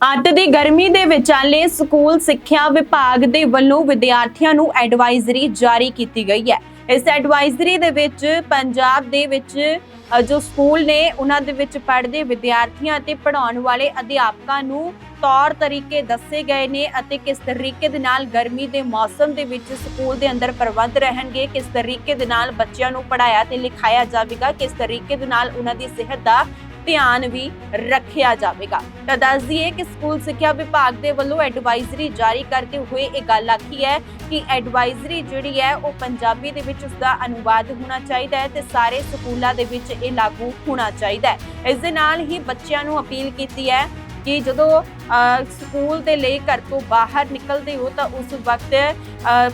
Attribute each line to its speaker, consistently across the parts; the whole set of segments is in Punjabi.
Speaker 1: ਅੱਤ ਦੀ ਗਰਮੀ ਦੇ ਵਿਚਾਲੇ ਸਕੂਲ, ਸਿੱਖਿਆ ਵਿਭਾਗ ਦੇ ਵੱਲੋਂ ਵਿਦਿਆਰਥੀਆਂ ਨੂੰ ਐਡਵਾਈਜ਼ਰੀ ਜਾਰੀ ਕੀਤੀ ਗਈ ਹੈ। ਇਸ ਐਡਵਾਈਜ਼ਰੀ ਦੇ ਵਿੱਚ ਪੰਜਾਬ ਦੇ ਵਿੱਚ ਜੋ ਸਕੂਲ ਨੇ, ਉਹਨਾਂ ਦੇ ਵਿੱਚ ਪੜ੍ਹਦੇ ਵਿਦਿਆਰਥੀਆਂ ਅਤੇ ਪੜ੍ਹਾਉਣ ਵਾਲੇ ਅਧਿਆਪਕਾਂ ਨੂੰ ਤੌਰ ਤਰੀਕੇ ਦੱਸੇ ਗਏ ਨੇ ਅਤੇ ਕਿਸ ਤਰੀਕੇ ਦੇ ਨਾਲ ਗਰਮੀ ਦੇ ਮੌਸਮ ਦੇ ਵਿੱਚ ਸਕੂਲ ਦੇ ਅੰਦਰ ਪ੍ਰਬੰਧ ਰਹਿਣਗੇ, ਕਿਸ ਤਰੀਕੇ ਦੇ ਨਾਲ ਬੱਚਿਆਂ ਨੂੰ ਪੜਾਇਆ ਤੇ ਲਿਖਾਇਆ ਜਾਵੇਗਾ, ਕਿਸ ਤਰੀਕੇ ਦੇ ਨਾਲ ਉਹਨਾਂ ਦੀ ਸਿਹਤ ਦਾ ਧਿਆਨ ਵੀ ਰੱਖਿਆ ਜਾਵੇਗਾ। ਤਾਂ ਦੱਸ ਦਈਏ ਕਿ ਸਕੂਲ ਸਿੱਖਿਆ ਵਿਭਾਗ ਦੇ ਵੱਲੋਂ ਐਡਵਾਈਜ਼ਰੀ ਜਾਰੀ ਕਰਦੇ ਹੋਏ ਇਹ ਗੱਲ ਆਖੀ ਹੈ ਕਿ ਐਡਵਾਈਜ਼ਰੀ ਜਿਹੜੀ ਹੈ ਉਹ ਪੰਜਾਬੀ ਦੇ ਵਿੱਚ ਉਸ ਦਾ ਅਨੁਵਾਦ ਹੋਣਾ ਚਾਹੀਦਾ ਹੈ ਤੇ ਸਾਰੇ ਸਕੂਲਾਂ ਦੇ ਵਿੱਚ ਇਹ ਲਾਗੂ ਹੋਣਾ ਚਾਹੀਦਾ ਹੈ। ਇਸ ਦੇ ਨਾਲ ਹੀ ਬੱਚਿਆਂ ਨੂੰ ਅਪੀਲ ਕੀਤੀ ਹੈ ਕਿ ਜਦੋਂ ਸਕੂਲ ਦੇ ਲਈ ਘਰ ਤੋਂ ਬਾਹਰ ਨਿਕਲਦੇ ਹੋ ਤਾਂ ਉਸ ਵਕਤ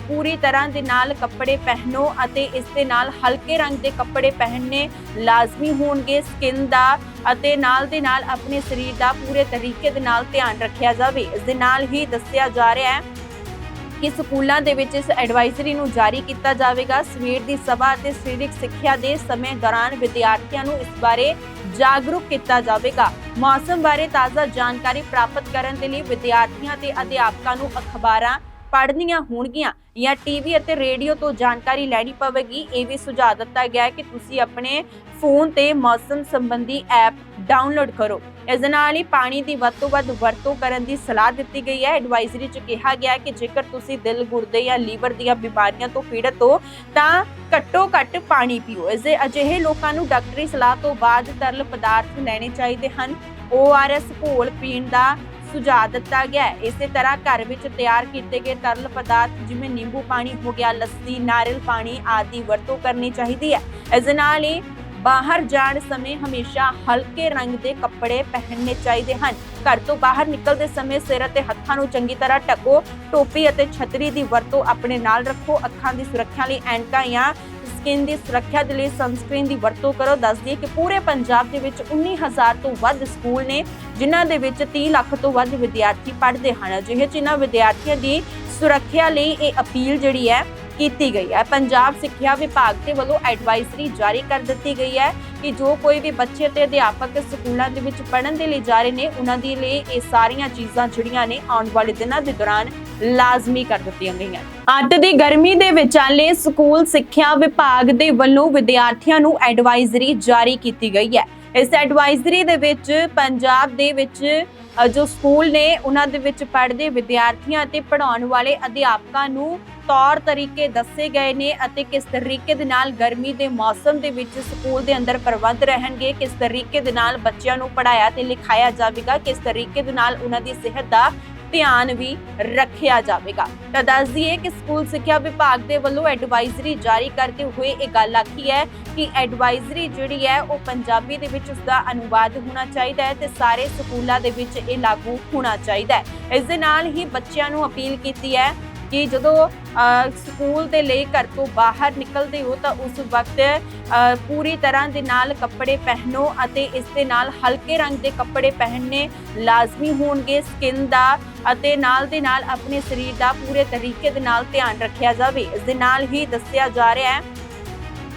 Speaker 1: ਪੂਰੀ ਤਰ੍ਹਾਂ ਦੇ ਨਾਲ ਕੱਪੜੇ ਪਹਿਨੋ ਅਤੇ ਇਸ ਦੇ ਨਾਲ ਹਲਕੇ ਰੰਗ ਦੇ ਕੱਪੜੇ ਪਹਿਨਣੇ ਲਾਜ਼ਮੀ ਹੋਣਗੇ ਸਕਿਨ ਦਾ ਅਤੇ ਨਾਲ ਦੇ ਨਾਲ ਆਪਣੇ ਸਰੀਰ ਦਾ ਪੂਰੇ ਤਰੀਕੇ ਦੇ ਨਾਲ ਧਿਆਨ ਰੱਖਿਆ ਜਾਵੇ। ਇਸ ਦੇ ਨਾਲ ਹੀ ਦੱਸਿਆ ਜਾ ਰਿਹਾ ਹੈ ਕਿ ਸਕੂਲਾਂ ਦੇ ਵਿੱਚ ਇਸ ਐਡਵਾਈਜ਼ਰੀ ਨੂੰ ਜਾਰੀ ਕੀਤਾ ਜਾਵੇਗਾ। ਸਵੇਰ ਦੀ ਸਭਾ ਅਤੇ ਸਰੀਰਕ ਸਿੱਖਿਆ ਦੇ ਸਮੇਂ ਦੌਰਾਨ ਵਿਦਿਆਰਥੀਆਂ ਨੂੰ ਇਸ ਬਾਰੇ ਜਾਗਰੂਕ ਕੀਤਾ ਜਾਵੇਗਾ। ਮੌਸਮ ਬਾਰੇ ਤਾਜ਼ਾ ਜਾਣਕਾਰੀ ਪ੍ਰਾਪਤ ਕਰਨ ਦੇ ਲਈ ਵਿਦਿਆਰਥੀਆਂ ਤੇ ਅਧਿਆਪਕਾਂ ਨੂੰ ਅਖਬਾਰਾਂ ਪੜ੍ਹਨੀਆਂ ਹੋਣਗੀਆਂ ਜਾਂ ਟੀਵੀ ਅਤੇ ਰੇਡੀਓ ਤੋਂ ਜਾਣਕਾਰੀ ਲੈਣੀ ਪਵੇਗੀ, ਇਹ ਵੀ ਸੁਝਾਅ ਦਿੱਤਾ ਗਿਆ ਹੈ ਕਿ ਤੁਸੀਂ ਆਪਣੇ ਫੋਨ ਤੇ ਮੌਸਮ ਸੰਬੰਧੀ ਐਪ ਡਾਊਨਲੋਡ ਕਰੋ। ਇਸ ਦੇ ਨਾਲ ਹੀ ਪਾਣੀ ਦੀ ਵੱਧ ਤੋਂ ਵੱਧ ਵਰਤੋਂ ਕਰਨ ਦੀ ਸਲਾਹ ਦਿੱਤੀ ਗਈ ਹੈ। ਐਡਵਾਈਜ਼ਰੀ 'ਚ ਕਿਹਾ ਗਿਆ ਕਿ ਜੇਕਰ ਤੁਸੀਂ ਦਿਲ ਗੁਰਦੇ ਜਾਂ ਲੀਵਰ ਦੀਆਂ ਬਿਮਾਰੀਆਂ ਤੋਂ ਪੀੜਤ ਹੋ, ਤਾਂ ਘੱਟੋ ਘੱਟ ਪਾਣੀ ਪੀਓ। ਇਸ ਦੇ ਅਜਿਹੇ ਲੋਕਾਂ ਨੂੰ ਡਾਕਟਰੀ ਸਲਾਹ ਤੋਂ ਬਾਅਦ ਤਰਲ ਪਦਾਰਥ ਲੈਣੇ ਚਾਹੀਦੇ ਹਨ। ORS ਘੋਲ ਪੀਣ ਦਾ ਸੁਝਾਅ ਦਿੱਤਾ ਗਿਆ ਇਸੇ ਤਰ੍ਹਾਂ ਘਰ ਵਿੱਚ ਤਿਆਰ ਕੀਤੇ ਗਏ ਤਰਲ ਪਦਾਰਥ, ਜਿਵੇਂ ਨਿੰਬੂ ਪਾਣੀ ਹੋ ਗਿਆ, ਲੱਸੀ, ਨਾਰੀਅਲ ਪਾਣੀ ਆਦਿ ਵਰਤੋਂ ਕਰਨੀ ਚਾਹੀਦੀ ਹੈ। ਇਸ ਨਾਲ ਹੀ ਬਾਹਰ ਜਾਣ ਸਮੇਂ ਹਮੇਸ਼ਾ ਹਲਕੇ ਰੰਗ ਦੇ ਕੱਪੜੇ ਪਹਿਨਣੇ ਚਾਹੀਦੇ ਹਨ। ਘਰ ਤੋਂ ਬਾਹਰ ਨਿਕਲਦੇ ਸਮੇਂ ਸਿਰ ਅਤੇ ਹੱਥਾਂ ਨੂੰ ਚੰਗੀ ਤਰ੍ਹਾਂ ਢੱਕੋ, ਟੋਪੀ ਅਤੇ ਛਤਰੀ ਦੀ ਵਰਤੋਂ ਆਪਣੇ ਨਾਲ ਰੱਖੋ। ਅੱਖਾਂ ਦੀ ਸੁਰੱਖਿਆ ਲਈ ਐਨਕਾਂ ਜਾਂ ਸਕਿਨ ਦੀ ਸੁਰੱਖਿਆ ਦੇ ਲਈ ਸਨਸਕ੍ਰੀਨ ਦੀ ਵਰਤੋਂ ਕਰੋ। ਦੱਸਦੀ ਦਈਏ ਕਿ ਪੂਰੇ ਪੰਜਾਬ ਦੇ ਵਿੱਚ 19000 ਤੋਂ ਵੱਧ ਸਕੂਲ ਨੇ, ਜਿਨ੍ਹਾਂ ਦੇ ਵਿੱਚ 30 ਲੱਖ ਤੋਂ ਵੱਧ ਵਿਦਿਆਰਥੀ ਪੜ੍ਹਦੇ ਹਨ। ਅਜਿਹੇ ਚ ਇਹਨਾਂ ਵਿਦਿਆਰਥੀਆਂ ਦੀ ਸੁਰੱਖਿਆ ਲਈ ਇਹ ਅਪੀਲ ਜਿਹੜੀ ਹੈ ਕੀਤੀ ਗਈ ਹੈ। ਪੰਜਾਬ ਸਿੱਖਿਆ ਵਿਭਾਗ ਦੇ ਵੱਲੋਂ ਐਡਵਾਈਜ਼ਰੀ ਜਾਰੀ ਕਰ ਦਿੱਤੀ ਗਈ ਹੈ ਕਿ ਜੋ ਕੋਈ ਵੀ ਬੱਚੇ ਤੇ ਅਧਿਆਪਕ ਸਕੂਲਾਂ ਦੇ ਵਿੱਚ ਪੜ੍ਹਨ ਦੇ ਲਈ ਜਾ ਰਹੇ ਨੇ, ਉਹਨਾਂ ਦੇ ਲਈ ਇਹ ਸਾਰੀਆਂ ਚੀਜ਼ਾਂ ਜਿਹੜੀਆਂ ਨੇ ਆਉਣ ਵਾਲੇ ਦਿਨਾਂ ਦੇ ਦੌਰਾਨ ਲਾਜ਼ਮੀ ਕਰ ਦਿੱਤੀਆਂ ਗਈਆਂ। ਅੱਤ ਦੀ ਗਰਮੀ ਦੇ ਵਿਚਾਲੇ ਸਕੂਲ ਸਿੱਖਿਆ ਵਿਭਾਗ ਦੇ ਵੱਲੋਂ ਵਿਦਿਆਰਥੀਆਂ ਨੂੰ ਐਡਵਾਈਜ਼ਰੀ ਜਾਰੀ ਕੀਤੀ ਗਈ ਹੈ। ਇਸ ਐਡਵਾਈਜ਼ਰੀ ਦੇ ਵਿੱਚ ਪੰਜਾਬ ਦੇ ਵਿੱਚ ਜੋ ਸਕੂਲ ਨੇ ਉਹਨਾਂ ਦੇ ਵਿੱਚ ਪੜ੍ਹਦੇ ਵਿਦਿਆਰਥੀਆਂ ਅਤੇ ਪੜ੍ਹਾਉਣ ਵਾਲੇ ਅਧਿਆਪਕਾਂ ਨੂੰ ਤੌਰ ਤਰੀਕੇ ਦੱਸੇ ਗਏ ਨੇ ਅਤੇ ਕਿਸ ਤਰੀਕੇ ਦੇ ਨਾਲ ਗਰਮੀ ਦੇ ਮੌਸਮ ਦੇ ਵਿੱਚ ਸਕੂਲ ਦੇ ਅੰਦਰ ਪ੍ਰਬੰਧ ਰਹਿਣਗੇ, ਕਿਸ ਤਰੀਕੇ ਦੇ ਨਾਲ ਬੱਚਿਆਂ ਨੂੰ ਪੜਾਇਆ ਤੇ ਲਿਖਾਇਆ ਜਾਵੇਗਾ, ਕਿਸ ਤਰੀਕੇ ਦੇ ਨਾਲ ਉਹਨਾਂ ਦੀ ਸਿਹਤ ਦਾ ਧਿਆਨ ਵੀ ਰੱਖਿਆ ਜਾਵੇਗਾ। ਤਾਂ ਦੱਸ ਦਈਏ ਕਿ ਸਕੂਲ ਸਿੱਖਿਆ ਵਿਭਾਗ ਦੇ ਵੱਲੋਂ ਐਡਵਾਈਜ਼ਰੀ ਜਾਰੀ ਕਰਦੇ ਹੋਏ ਇਹ ਗੱਲ ਆਖੀ ਹੈ ਕਿ ਐਡਵਾਈਜ਼ਰੀ ਜਿਹੜੀ ਹੈ ਉਹ ਪੰਜਾਬੀ ਦੇ ਵਿੱਚ ਉਸ ਦਾ ਅਨੁਵਾਦ ਹੋਣਾ ਚਾਹੀਦਾ ਹੈ ਤੇ ਸਾਰੇ ਸਕੂਲਾਂ ਦੇ ਵਿੱਚ ਇਹ ਲਾਗੂ ਹੋਣਾ ਚਾਹੀਦਾ ਹੈ। ਇਸ ਦੇ ਨਾਲ ਹੀ ਬੱਚਿਆਂ ਨੂੰ ਅਪੀਲ ਕੀਤੀ ਹੈ ਕਿ ਜਦੋਂ ਸਕੂਲ ਦੇ ਲਈ ਘਰ ਤੋਂ ਬਾਹਰ ਨਿਕਲਦੇ ਹੋ ਤਾਂ ਉਸ ਵਕਤ ਪੂਰੀ ਤਰ੍ਹਾਂ ਦੇ ਨਾਲ ਕੱਪੜੇ ਪਹਿਨੋ ਅਤੇ ਇਸ ਦੇ ਨਾਲ ਹਲਕੇ ਰੰਗ ਦੇ ਕੱਪੜੇ ਪਹਿਨਣੇ ਲਾਜ਼ਮੀ ਹੋਣਗੇ ਸਕਿਨ ਦਾ ਅਤੇ ਨਾਲ ਦੇ ਨਾਲ ਆਪਣੇ ਸਰੀਰ ਦਾ ਪੂਰੇ ਤਰੀਕੇ ਦੇ ਨਾਲ ਧਿਆਨ ਰੱਖਿਆ ਜਾਵੇ। ਇਸ ਦੇ ਨਾਲ ਹੀ ਦੱਸਿਆ ਜਾ ਰਿਹਾ ਹੈ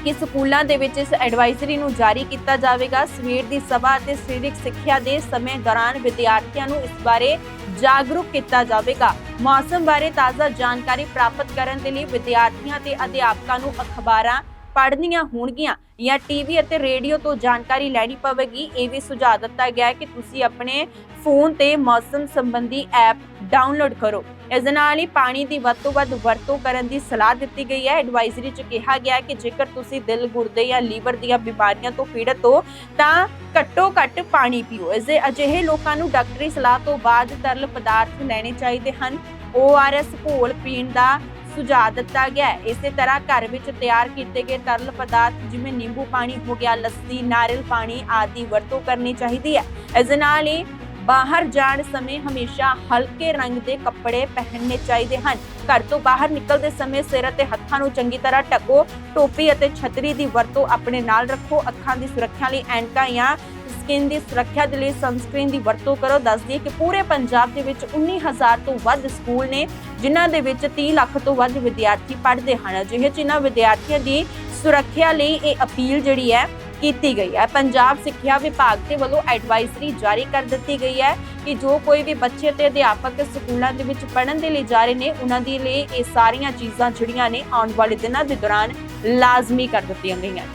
Speaker 1: ਕਿ ਸਕੂਲਾਂ ਦੇ ਵਿੱਚ ਇਸ ਐਡਵਾਈਜ਼ਰੀ ਨੂੰ ਜਾਰੀ ਕੀਤਾ ਜਾਵੇਗਾ। ਸਵੇਰ ਦੀ ਸਭਾ ਅਤੇ ਸਰੀਰਕ ਸਿੱਖਿਆ ਦੇ ਸਮੇਂ ਦੌਰਾਨ ਵਿਦਿਆਰਥੀਆਂ ਨੂੰ ਇਸ ਬਾਰੇ ਜਾਗਰੂਕ ਕੀਤਾ ਜਾਵੇਗਾ। ਮੌਸਮ ਬਾਰੇ ਤਾਜ਼ਾ ਜਾਣਕਾਰੀ ਪ੍ਰਾਪਤ ਕਰਨ ਦੇ ਲਈ ਵਿਦਿਆਰਥੀਆਂ ਤੇ ਅਧਿਆਪਕਾਂ ਨੂੰ ਅਖਬਾਰਾਂ ਪੜ੍ਹਨੀਆਂ ਹੋਣਗੀਆਂ ਜਾਂ ਟੀਵੀ ਅਤੇ ਰੇਡੀਓ ਤੋਂ ਜਾਣਕਾਰੀ ਲੈਣੀ ਪਵੇਗੀ, ਇਹ ਵੀ ਸੁਝਾਅ ਦਿੱਤਾ ਗਿਆ ਹੈ ਕਿ ਤੁਸੀਂ ਆਪਣੇ ਫੋਨ ਤੇ ਮੌਸਮ ਸੰਬੰਧੀ ਐਪ ਡਾਊਨਲੋਡ ਕਰੋ। ਇਸ ਦੇ ਨਾਲ ਹੀ ਪਾਣੀ ਦੀ ਵੱਧ ਤੋਂ ਵੱਧ ਵਰਤੋਂ ਕਰਨ ਦੀ ਸਲਾਹ ਦਿੱਤੀ ਗਈ ਹੈ। ਐਡਵਾਈਜ਼ਰੀ 'ਚ ਕਿਹਾ ਗਿਆ ਹੈ ਕਿ ਜੇਕਰ ਤੁਸੀਂ ਦਿਲ ਗੁਰਦੇ ਜਾਂ ਲੀਵਰ ਦੀਆਂ ਬਿਮਾਰੀਆਂ ਤੋਂ ਪੀੜਤ ਹੋ, ਤਾਂ ਘੱਟੋ ਘੱਟ ਪਾਣੀ ਪੀਓ। ਇਸ ਦੇ ਅਜਿਹੇ ਲੋਕਾਂ ਨੂੰ ਡਾਕਟਰੀ ਸਲਾਹ ਤੋਂ ਬਾਅਦ ਤਰਲ ਪਦਾਰਥ ਲੈਣੇ ਚਾਹੀਦੇ ਹਨ। ORS ਘੋਲ ਪੀਣ ਦਾ ਸੁਝਾਅ ਦਿੱਤਾ ਗਿਆ ਇਸੇ ਤਰ੍ਹਾਂ ਘਰ ਵਿੱਚ ਤਿਆਰ ਕੀਤੇ ਗਏ ਤਰਲ ਪਦਾਰਥ ਜਿਵੇਂ ਨਿੰਬੂ ਪਾਣੀ ਹੋ ਗਿਆ, ਲੱਸੀ, ਨਾਰੀਅਲ ਪਾਣੀ ਆਦਿ ਵਰਤੋਂ ਕਰਨੀ ਚਾਹੀਦੀ ਹੈ। ਇਸ ਨਾਲ ਹੀ ਬਾਹਰ ਜਾਣ ਸਮੇਂ ਹਮੇਸ਼ਾ ਹਲਕੇ ਰੰਗ ਦੇ ਕੱਪੜੇ ਪਹਿਨਣੇ ਚਾਹੀਦੇ ਹਨ। ਘਰ ਤੋਂ ਬਾਹਰ ਨਿਕਲਦੇ ਸਮੇਂ ਸਿਰ ਅਤੇ ਹੱਥਾਂ ਨੂੰ ਚੰਗੀ ਤਰ੍ਹਾਂ ਢੱਕੋ, ਟੋਪੀ ਅਤੇ ਛਤਰੀ ਦੀ ਵਰਤੋਂ ਆਪਣੇ ਨਾਲ ਰੱਖੋ। ਅੱਖਾਂ ਦੀ ਸੁਰੱਖਿਆ ਲਈ ਐਨਕਾਂ ਜਾਂ ਸਕਿਨ ਦੀ ਸੁਰੱਖਿਆ ਦੇ ਲਈ ਸਨਸਕ੍ਰੀਨ ਦੀ ਵਰਤੋਂ ਕਰੋ। ਦੱਸ ਦਈਏ ਕਿ ਪੂਰੇ ਪੰਜਾਬ ਦੇ ਵਿੱਚ 19000 ਤੋਂ ਵੱਧ ਸਕੂਲ ਨੇ, ਜਿਨ੍ਹਾਂ ਦੇ ਵਿੱਚ 30 ਲੱਖ ਤੋਂ ਵੱਧ ਵਿਦਿਆਰਥੀ ਪੜ੍ਹਦੇ ਹਨ। ਅਜਿਹੇ ਚ ਵਿਦਿਆਰਥੀਆਂ ਦੀ ਸੁਰੱਖਿਆ ਲਈ ਇਹ ਅਪੀਲ ਜਿਹੜੀ ਹੈ, ਕੀਤੀ ਗਈ ਹੈ। ਪੰਜਾਬ ਸਿੱਖਿਆ ਵਿਭਾਗ ਦੇ ਵੱਲੋਂ ਐਡਵਾਈਜ਼ਰੀ ਜਾਰੀ ਕਰ ਦਿੱਤੀ ਗਈ ਹੈ ਕਿ ਜੋ ਕੋਈ ਵੀ ਬੱਚੇ ਤੇ ਅਧਿਆਪਕ ਸਕੂਲਾਂ ਦੇ ਵਿੱਚ ਪੜ੍ਹਨ ਦੇ ਲਈ ਜਾ ਰਹੇ ਨੇ, ਉਹਨਾਂ ਦੇ ਲਈ ਇਹ ਸਾਰੀਆਂ ਚੀਜ਼ਾਂ ਜਿਹੜੀਆਂ ਨੇ ਆਉਣ ਵਾਲੇ ਦਿਨਾਂ ਦੇ ਦੌਰਾਨ ਲਾਜ਼ਮੀ ਕਰ ਦਿੱਤੀਆਂ ਗਈਆਂ।